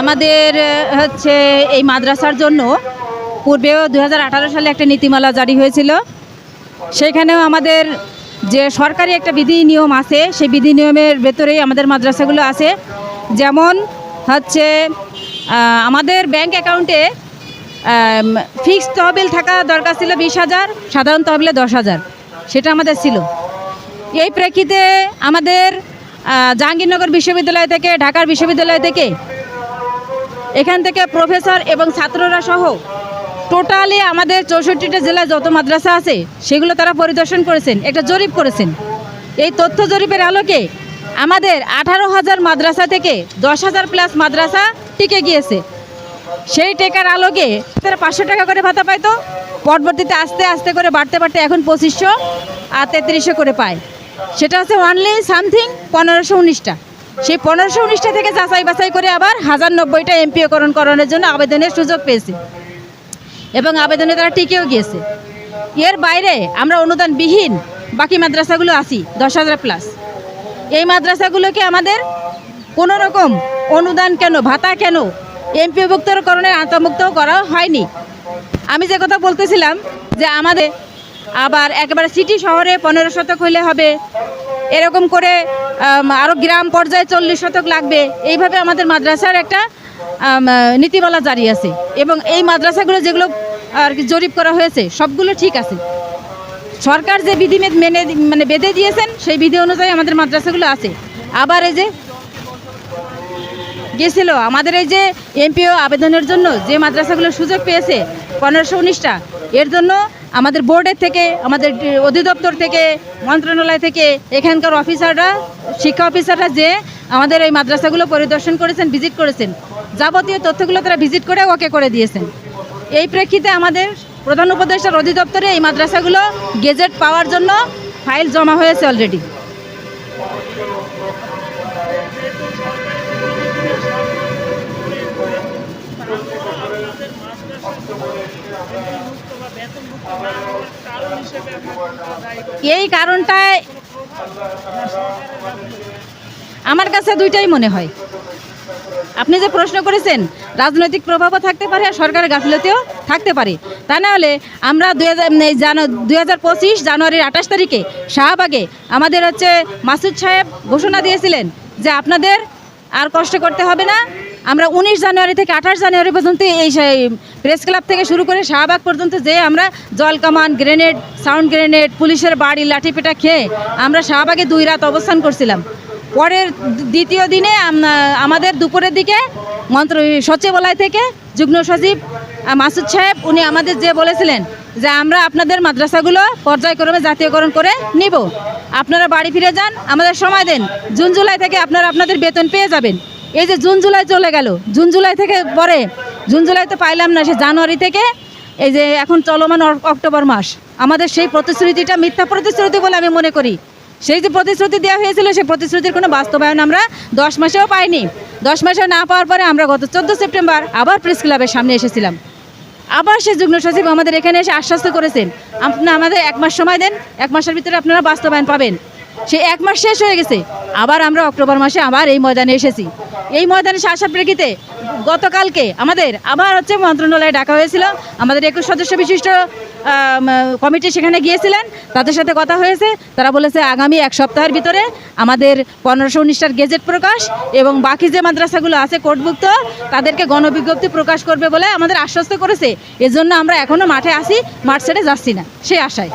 আমাদের হচ্ছে এই মাদ্রাসার জন্য পূর্বেও দু হাজার আঠারো সালে একটা নীতিমালা জারি হয়েছিল। সেখানেও আমাদের যে সরকারি একটা বিধি নিয়ম আছে, সেই বিধি নিয়মের ভেতরেই আমাদের মাদ্রাসাগুলো আছে। যেমন হচ্ছে আমাদের ব্যাংক অ্যাকাউন্টে ফিক্সড তহবিল থাকা দরকার ছিল বিশ হাজার, সাধারণ তহবিলে দশ হাজার। সেটা আমাদের ছিল। এই প্রেক্ষিতে আমাদের জাহাঙ্গীরনগর বিশ্ববিদ্যালয় থেকে, ঢাকার বিশ্ববিদ্যালয় থেকে এখান থেকে প্রফেসর এবং ছাত্ররা সহ টোটালি আমাদের চৌষট্টিটা জেলায় যত মাদ্রাসা আছে, সেগুলো তারা পরিদর্শন করেছেন, একটা জরিপ করেছেন। এই তথ্য জরিপের আলোকে আমাদের আঠারো হাজার মাদ্রাসা থেকে দশ হাজার প্লাস মাদ্রাসা টিকে গিয়েছে। সেই টেকার আলোকে তারা পাঁচশো টাকা করে ভাতা পাইতো, পরবর্তীতে আস্তে আস্তে করে বাড়তে বাড়তে এখন পঁচিশশো আর তেত্রিশশো করে পায়। সেটা হচ্ছে অনলি সামথিং পনেরোশো উনিশটা। সেই পনেরোশো উনিশটা থেকে যাচাই বাছাই করে আবার হাজার নব্বইটা এমপিওকরণ করানোর জন্য আবেদনের সুযোগ পেয়েছে। এবং আবেদনে তারা টিকেও গিয়েছে। এর বাইরে আমরা অনুদানবিহীন বাকি মাদ্রাসাগুলো আছি, দশ হাজার প্লাস এই মাদ্রাসাগুলোকে আমাদের কোনো রকম অনুদান কেন, ভাতা কেন এমপিভুক্তকরণের আন্তর্ভুক্ত করা হয়নি। আমি যে কথা বলতেছিলাম যে আমাদের আবার একেবারে সিটি শহরে পনেরো শতক হইলে হবে, এরকম করে আরও গ্রাম পর্যায়ে চল্লিশ শতক লাগবে। এইভাবে আমাদের মাদ্রাসার একটা নীতিমালা জারি আছে। এবং এই মাদ্রাসাগুলো যেগুলো, আর কি, জরিপ করা হয়েছে, সবগুলো ঠিক আছে। সরকার যে বিধি মেনে মানে বেঁধে দিয়েছেন, সেই বিধি অনুযায়ী আমাদের মাদ্রাসাগুলো আছে। আবার এই যে গেছিল। আমাদের এই যে এমপিও আবেদনের জন্য যে মাদ্রাসাগুলো সুযোগ পেয়েছে, পনেরোশো উনিশটা, এর জন্য আমাদের বোর্ডের থেকে, আমাদের অধিদপ্তর থেকে, মন্ত্রণালয় থেকে, এখানকার অফিসাররা, শিক্ষা অফিসাররা যে আমাদের এই মাদ্রাসাগুলো পরিদর্শন করেছেন, ভিজিট করেছেন, যাবতীয় তথ্যগুলো তারা ভিজিট করে ওকে করে দিয়েছেন। এই প্রেক্ষিতে আমাদের প্রধান উপদেষ্টার অধিদপ্তরে এই মাদ্রাসাগুলো গেজেট পাওয়ার জন্য ফাইল জমা হয়েছে অলরেডি। এই কারণটায় আমার কাছে দুইটাই মনে হয়। আপনি যে প্রশ্ন করেছেন, রাজনৈতিক প্রভাবও থাকতে পারে আর সরকারের গাফিলতিও থাকতে পারে। তা না হলে আমরা দুই হাজার পঁচিশ জানুয়ারির আঠাশ তারিখে শাহবাগে আমাদের হচ্ছে মাসুদ সাহেব ঘোষণা দিয়েছিলেন যে আপনাদের আর কষ্ট করতে হবে না আমরা উনিশ জানুয়ারি থেকে আঠাশ জানুয়ারি পর্যন্ত এই প্রেস ক্লাব থেকে শুরু করে শাহবাগ পর্যন্ত যে আমরা জল কামান গ্রেনেড সাউন্ড গ্রেনেড পুলিশের বাড়ি, লাঠিপেটা খেয়ে আমরা শাহবাগে দুই রাত অবস্থান করছিলাম। পরের দ্বিতীয় দিনে আমাদের দুপুরের দিকে মন্ত্র, সচিবালয় থেকে যুগ্ম সচিব মাসুদ সাহেব, উনি আমাদের যে বলেছিলেন যে আমরা আপনাদের মাদ্রাসাগুলো পর্যায়ক্রমে জাতীয়করণ করে নিব। আপনারা বাড়ি ফিরে যান, আমাদের সময় দেন। জুন, জুলাই থেকে আপনারা আপনাদের বেতন পেয়ে যাবেন। এই যে জুন, জুলাই চলে গেল। জুন, জুলাই থেকে পরে, জুন, জুলাই তো পাইলাম না, সে জানুয়ারি থেকে। এই যে এখন চলমান অক- অক্টোবর মাস। আমাদের সেই প্রতিশ্রুতিটা মিথ্যা প্রতিশ্রুতি বলে আমি মনে করি। সেই যে প্রতিশ্রুতি দেওয়া হয়েছিল, সেই প্রতিশ্রুতির কোনো বাস্তবায়ন আমরা দশ মাসেও পাইনি। দশ মাসেও না পাওয়ার পরে আমরা গত চোদ্দ সেপ্টেম্বর আবার প্রেস ক্লাবের সামনে এসেছিলাম। আবার সে যুগ্ম সচিব আমাদের এখানে এসে আশ্বস্ত করেছেন আপনারা আমাদের এক মাস সময় দেন, এক মাসের ভিতরে আপনারা বাস্তবায়ন পাবেন। সে এক মাস শেষ হয়ে গেছে। আবার আমরা অক্টোবর মাসে আবার এই ময়দানে এসেছি। এই ময়দানে আসার প্রেক্ষিতে গতকালকে আমাদের আবার হচ্ছে মন্ত্রণালয়ে ডাকা হয়েছিল। আমাদের একুশ সদস্য বিশিষ্ট কমিটি সেখানে গিয়েছিলেন। তাদের সাথে কথা হয়েছে। তারা বলেছে, আগামী এক সপ্তাহের ভিতরে আমাদের পনেরোশো উনিশটার গেজেট প্রকাশ এবং বাকি যে মাদ্রাসাগুলো আছে কোর্টভুক্ত, তাদেরকে গণবিজ্ঞপ্তি প্রকাশ করবে বলে আমাদের আশ্বস্ত করেছে। এজন্য আমরা এখনও মাঠে আসি মাঠ ছেড়ে যাচ্ছি না। সেই আশায়।